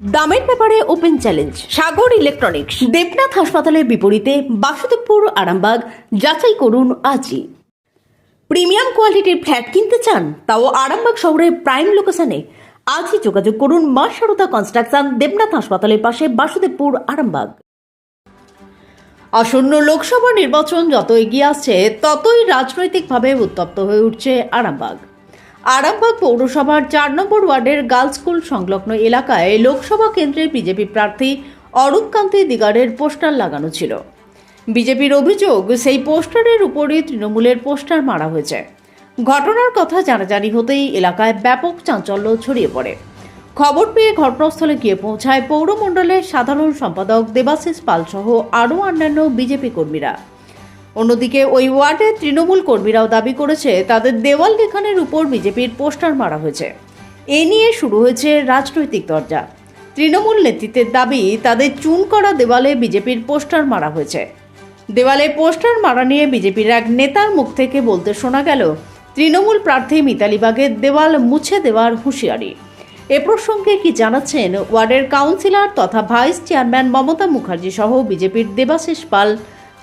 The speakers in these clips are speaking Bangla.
দামের ব্যাপারে open challenge, Sagar electronics, Debnath হাসপাতালের বিপরীতে বাসুদেবপুর, আরামবাগ, যাচাই করুন আজই। প্রিমিয়াম কোয়ালিটির ফ্ল্যাট কিনতে চান, তাও আরামবাগ শহরের প্রাইম লোকেশনে। আজই যোগাযোগ করুন মা সারদা কনস্ট্রাকশন, দেবনাথ হাসপাতালের পাশে বাসুদেবপুর, আরামবাগ। আসন্ন লোকসভা নির্বাচন যত এগিয়ে আসছে, ততই রাজনৈতিকভাবে উত্তপ্ত হয়ে উঠছে আরামবাগ। আরামবাগ পৌরসভার চার নম্বর ওয়ার্ডের গার্লস স্কুল সংলগ্ন এলাকায় লোকসভা কেন্দ্রের বিজেপি প্রার্থী অরূপ কান্তি দিগারের পোস্টার লাগানো ছিল। বিজেপির অভিযোগ, সেই পোস্টারের উপরই তৃণমূলের পোস্টার মারা হয়েছে। ঘটনার কথা জানাজানি হতেই এলাকায় ব্যাপক চাঞ্চল্য ছড়িয়ে পড়ে। খবর পেয়ে ঘটনাস্থলে গিয়ে পৌঁছায় পৌরমণ্ডলের সাধারণ সম্পাদক দেবাশিস পাল সহ আরও অন্যান্য বিজেপি কর্মীরা। অন্যদিকে ওই ওয়ার্ডের তৃণমূল কর্মীরাও দাবি করেছে, তাদের দেওয়াল লেখানের উপর বিজেপির পোস্টার মারা হয়েছে। এ নিয়ে শুরু হয়েছে রাজনৈতিক দরজা। তৃণমূল নেতৃত্বের দাবি, তাদের চুন করা দেওয়ালে বিজেপির পোস্টার মারা হয়েছে। দেওয়ালে পোস্টার মারা নিয়ে বিজেপির এক নেতার মুখ থেকে বলতে শোনা গেল, তৃণমূল প্রার্থী মিতালি বাগের দেওয়াল মুছে দেওয়ার হুঁশিয়ারি। এ প্রসঙ্গে কি জানাচ্ছেন ওয়ার্ডের কাউন্সিলর তথা ভাইস চেয়ারম্যান মমতা মুখার্জি সহ বিজেপির দেবাশিস পাল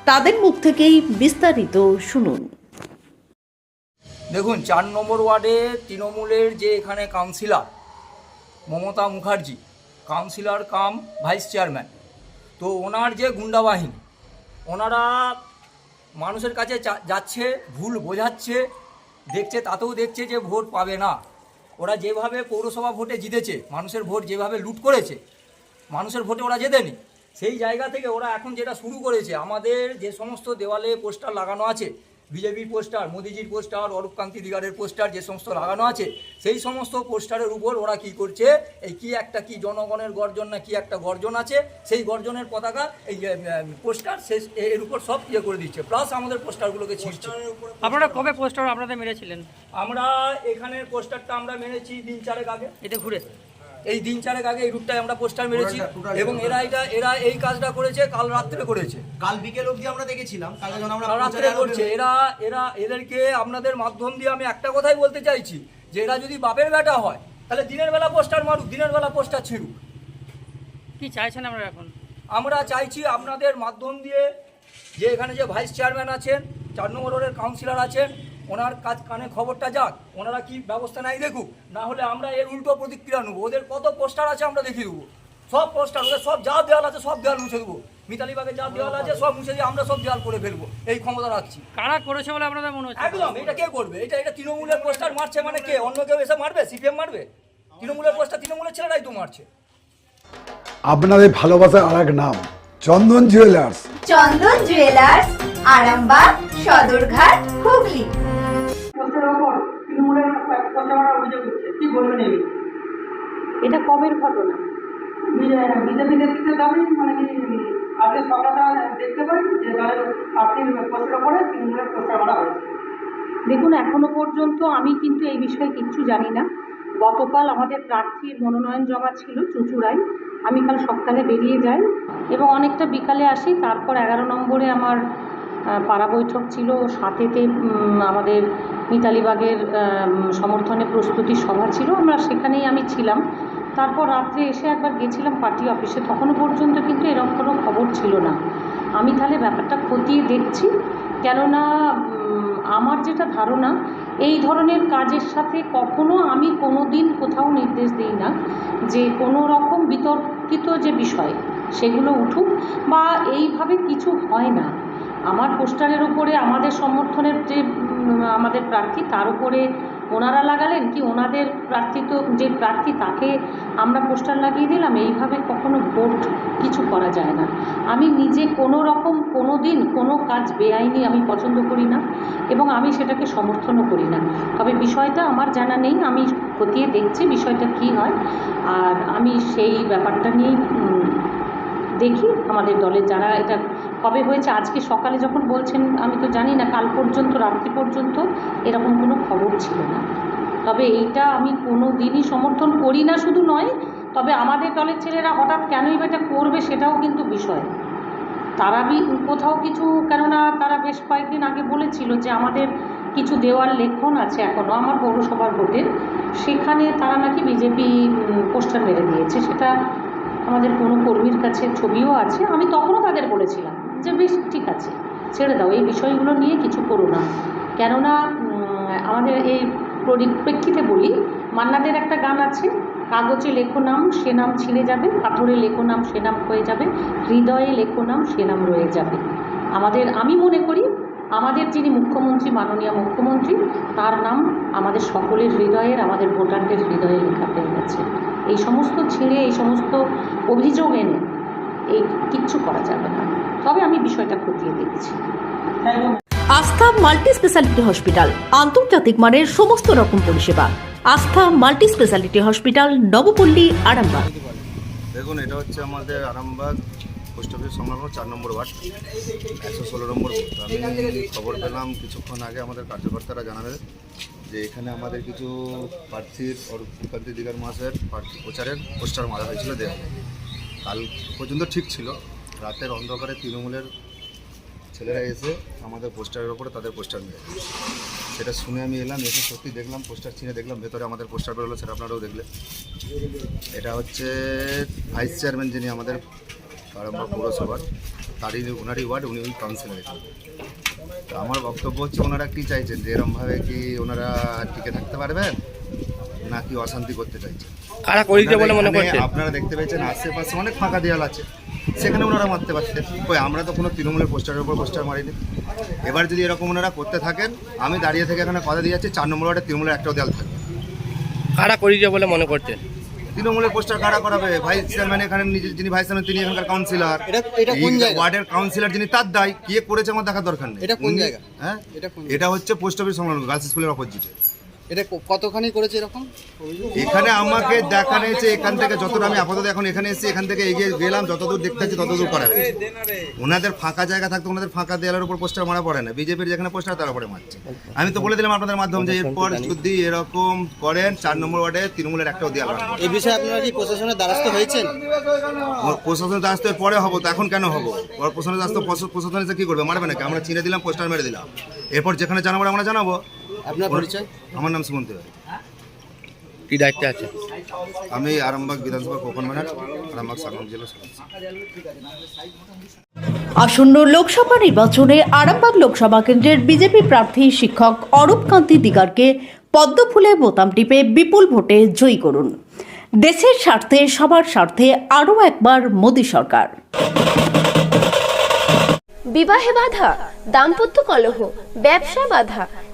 তাদের মুখ থেকেই বিস্তারিত শুনুন। দেখুন, চার নম্বর ওয়ার্ডে তৃণমূলের যে এখানে councillor, Mamata Mukherjee, councillor cum vice chairman, তো ওনার যে গুন্ডাবাহিনী ওনারা মানুষের কাছে যাচ্ছে, ভুল বোঝাচ্ছে, দেখছে, তাতেও দেখছে যে ভোট পাবে না। ওরা যেভাবে পৌরসভা ভোটে জিতেছে, মানুষের ভোট যেভাবে লুট করেছে, মানুষের ভোটে ওরা জেতেনি। সেই জায়গা থেকে ওরা এখন যেটা শুরু করেছে আমাদের যে সমস্ত দেওয়ালে পোস্টার লাগানো আছে বিজেপির পোস্টার মোদিজির পোস্টার অরূপ কান্তি দিগারের পোস্টার যে সমস্ত লাগানো আছে সেই সমস্ত পোস্টারের উপর ওরা কি করছে এই কি একটা কি জনগণের গর্জন না কি একটা গর্জন আছে সেই গর্জনের পতাকা এই পোস্টার শেষ এর উপর সব ইয়ে করে দিচ্ছে প্লাস আমাদের পোস্টারগুলোকে ছিঁড়ছে। আপনারা কবে পোস্টার আপনাদের মেরেছিলেন? আমরা এখানের পোস্টারটা আমরা মেরেছি দিন চারেক আগে। এটা ঘুরে। এই দিন চারেক আগে এই রুটটায় আমরা পোস্টার মেরেছি এবং এরা এটা এরা এই কাজটা করেছে কাল রাত্রে করেছে। কাল বিকেল অবধি আমরা দেখেছিলাম কালকে যখন আমরা কাল রাত্রে করছে। এরা এরা এদেরকে আপনাদের মাধ্যম দিয়ে আমি একটা কথাই বলতে চাইছি যে এরা যদি বাপের বেটা হয় তাহলে দিনের বেলা পোস্টার মারুক দিনের বেলা পোস্টার ছিঁড়ুক। কি চাইছেন আমরা এখন? আমরা চাইছি আপনাদের মাধ্যম দিয়ে যে এখানে যে ভাইস চেয়ারম্যান আছেন চার নম্বর ওয়ার্ডের কাউন্সিলর আছেন ওনার কাজ কানে খবরটা যাক ওনারা কি ব্যবস্থা নাই দেখুক না হলে আমরা এর উল্টো প্রতিক্রিয়া নেব। ওদের কত পোস্টার আছে আমরা দেখিয়ে দেবো। সব পোস্টার ওদের সব যা দেওয়াল আছে সব দেওয়াল মুছে দেবো। মিতালি বাগের যা দেওয়াল আছে সব মুছে দিয়ে আমরা সব দেওয়াল করে ফেলব। এই ক্ষমতা রাখছি। কারা করেছে বলে আপনাদের মনে হচ্ছে? একদম এটা কে করবে? এটা এটা তৃণমূলের পোস্টার মারছে মানে কে? অন্য কেউ এসে মারবে? সিপিএম মারবে? তৃণমূলের পোস্টার তৃণমূলের ছেলেরাই তো মারছে। আপনাদের ভালোবাসার আর এক নাম Chandan jewellers. Chandan jewellers Arambagh Sadarghat Hooghly. Poster অভিযোগ উঠছে কি বলবেন এই এটা কবের ঘটনা? বিজেপি নেতৃত্বের দাবি মানে কি আজকে সকালটা দেখতে পাই যে তাদের প্রার্থীর পোস্টের ওপরে তৃণমূলের মারা হয়েছে। দেখুন এখনও পর্যন্ত আমি কিন্তু এই বিষয়ে কিচ্ছু জানি না। গতকাল আমাদের প্রার্থীর মনোনয়ন জমা ছিল চুচুড়ায়। আমি কাল সকালে বেরিয়ে যাই এবং অনেকটা বিকালে আসি। তারপর এগারো নম্বরে আমার পাড়া বৈঠক ছিল। সাথেতে আমাদের মিতালিবাগের সমর্থনে প্রস্তুতি সভা ছিল। আমরা সেখানেই আমি ছিলাম। তারপর রাত্রে এসে একবার গেছিলাম পার্টি অফিসে। তখনও পর্যন্ত কিন্তু এরকম কোনো খবর ছিল না। আমি তাহলে ব্যাপারটা খতিয়ে দেখছি। কেননা আমার যেটা ধারণা, এই ধরনের কাজের সাথে কখনো আমি কোনো দিন কোথাও নির্দেশ দিই না যে কোনো রকম বিতর্কিত যে বিষয়, সেগুলো উঠুক বা এইভাবে কিছু হয় না। আমার পোস্টারের উপরে, আমাদের সমর্থনের যে আমাদের প্রার্থী, তার উপরে ওনারা লাগালেন কি ওনাদের প্রার্থী তো, যে প্রার্থী তাকে আমরা পোস্টার লাগিয়ে দিলাম, এইভাবে কখনো ভোট কিছু করা যায় না। আমি নিজে কোনো রকম কোনো দিন কোনো কাজ বেআইনি আমি পছন্দ করি না এবং আমি সেটাকে সমর্থনও করি না। তবে বিষয়টা আমার জানা নেই, আমি খতিয়ে দেখছি বিষয়টা কী হয়। আর আমি সেই ব্যাপারটা নিয়েই দেখি আমাদের দলের যারা এটা কবে হয়েছে? আজকে সকালে যখন বলছেন, আমি তো জানি না, কাল পর্যন্ত, রাত্রি পর্যন্ত এরকম কোনো খবর ছিল না। তবে এইটা আমি কোনো দিনই সমর্থন করি না শুধু নয়, তবে আমাদের দলের ছেলেরা হঠাৎ কেনই বা এটা করবে সেটাও কিন্তু বিষয়। তারা বি, কোথাও কিছু, কেননা তারা বেশ কয়েকদিন আগে বলেছিল যে আমাদের কিছু দেওয়ার লেখন আছে এখনও আমার পৌরসভার ভোটের সেখানে তারা নাকি বিজেপি পোস্টার মেরে দিয়েছে। সেটা আমাদের কোনো কর্মীর কাছে ছবিও আছে। আমি তখনও তাদের বলেছিলাম। যে বেশ ঠিক আছে, ছেড়ে দাও, এই বিষয়গুলো নিয়ে কিছু করো না। কেননা আমাদের এই পরিপ্রেক্ষিতে বলি, মান্নাদের একটা গান আছে, কাগজে লেখো নাম, সে নাম ছিঁড়ে যাবে, পাথরে লেখো নাম, সে নাম হয়ে যাবে, হৃদয়ে লেখো নাম, সে নাম রয়ে যাবে। আমাদের, আমি মনে করি, আমাদের যিনি মুখ্যমন্ত্রী, মাননীয় মুখ্যমন্ত্রী, তার নাম আমাদের সকলের হৃদয়ের, আমাদের ভোটারদের হৃদয়ে লেখা হয়ে গেছে। এই সমস্ত ছিঁড়ে, এই সমস্ত অভিযোগ এনে, এই কিচ্ছু করা যাবে না। তবে আমি বিষয়টা খতিয়ে দেখছি। আস্থা মাল্টি স্পেশালিটি হসপিটাল আন্তর্জাতিক মানের সমস্ত রকম পরিষেবা। Astha multi speciality hospital Nabapalli Arambagh. দেখুন এটা হচ্ছে আমাদের আরামবাগ পোস্ট অফিস সংলগ্ন চার নম্বর ওয়ার্ড একশো ষোলো নম্বর আমি খবর পেলাম কিছুক্ষণ আগে আমাদের কার্যকর্তারা জানাবে যে এখানে আমাদের কিছু প্রার্থীর অরূপকান্তি দিগার মাসের প্রার্থী প্রচারের পোস্টার মারা হয়েছিল দেওয়া। কাল পর্যন্ত ঠিক ছিল রাতের অন্ধকারে তৃণমূলের ছেলেরা এসে আমাদের পোস্টারের ওপরে তাদের পোস্টার মেরে। সেটা শুনে আমি এলাম এসে সত্যি দেখলাম পোস্টার ছিঁড়ে দেখলাম ভেতরে আমাদের পোস্টার বেরোলো সেটা আপনারাও দেখলেন। এটা হচ্ছে ভাইস চেয়ারম্যান যিনি আমাদের আরামবাগ পৌরসভার তারই ওনারই ওয়ার্ড উনি ওই কাউন্সিলর তো আমার বক্তব্য হচ্ছে ওনারা কী চাইছেন? যে এরমভাবে কি ওনারা টিকে থাকতে পারবেন? নাকি অশান্তি করতে চাইছেন? মনে আপনারা দেখতে পেয়েছেন আশেপাশে অনেক ফাঁকা দেওয়াল আছে। সেখানে ওনারা মারতে পারতেন কই আমরা তো কোনো তৃণমূলের পোস্টারের উপর পোস্টার মারিনি। এবার যদি এরকম ওনারা করতে থাকেন আমি দাঁড়িয়ে থেকে এখানে কথা দিয়ে যাচ্ছি চার নম্বর ওয়ার্ডে তৃণমূলের একটাও দেওয়াল থাকবে। কারা করিতে বলে মনে করছেন? তৃণমূলের পোস্টার কারা করাবে? ভাইস চেয়ারম্যান এখানে নিজে যিনি ভাইস চেয়ারম্যান তিনি এখানকার কাউন্সিলর এটা এটা কোন এই জায়গা? ওয়ার্ডের কাউন্সিলর যিনি তার দায়। কে করেছে আমার দেখার দরকার নেই। এটা কোন জায়গা? হ্যাঁ? এটা হচ্ছে পোস্ট অফিস সংলগ্ন গার্লস স্কুলের অপোজিটে। এটা কতখানি করেছে এরকম? এখানে আমাকে দেখানো হয়েছে এখান থেকে যতটা আমি আপাতত এখন এখানে এসেছি এখান থেকে এগিয়ে গেলাম যতদূর দেখতে পাচ্ছি ততদূর করা হয়েছে ওনাদের ফাঁকা জায়গা থাকতো ওনাদের ফাঁকা দেয়ালের উপর পোস্টার মারা পড়ে না। বিজেপির যেখানে পোস্টার তার উপরে মারছে। আমি তো বলে দিলাম আপনাদের মাধ্যমে যে এরপর যদি এরকম করেন চার নম্বর ওয়ার্ডে তৃণমূলের একটাও দেয়াল রাখবেন এই বিষয়ে আপনারা কি প্রশাসনের দ্বারস্থ হয়েছেন? প্রশাসনের আসতে পরে হব তো এখন কেন হব? প্রশাসনের প্রশাসন এসে কি করবে? মারবে নাকি? আমরা চিনে দিলাম পোস্টার মেরে দিলাম। এরপর যেখানে জানাব আমরা জানাব। আপনার পরিচয়? আমার নাম সুমন্ত। কি দায়িত্বে আছে আমি আরামবাগ বিধানসভা আরামবাগ সাগর জেলা আসন্ন লোকসভা নির্বাচনে আরামবাগ লোকসভা কেন্দ্রের বিজেপি প্রার্থী শিক্ষক অরূপ কান্তি দিগারকে পদ্মফুলে বোতাম টিপে বিপুল ভোটে জয়ী করুন। দেশের স্বার্থে সবার স্বার্থে আরও একবার মোদী সরকার। বিবাহে বাধা দাম্পত্য কলহ ব্যবসা বাধা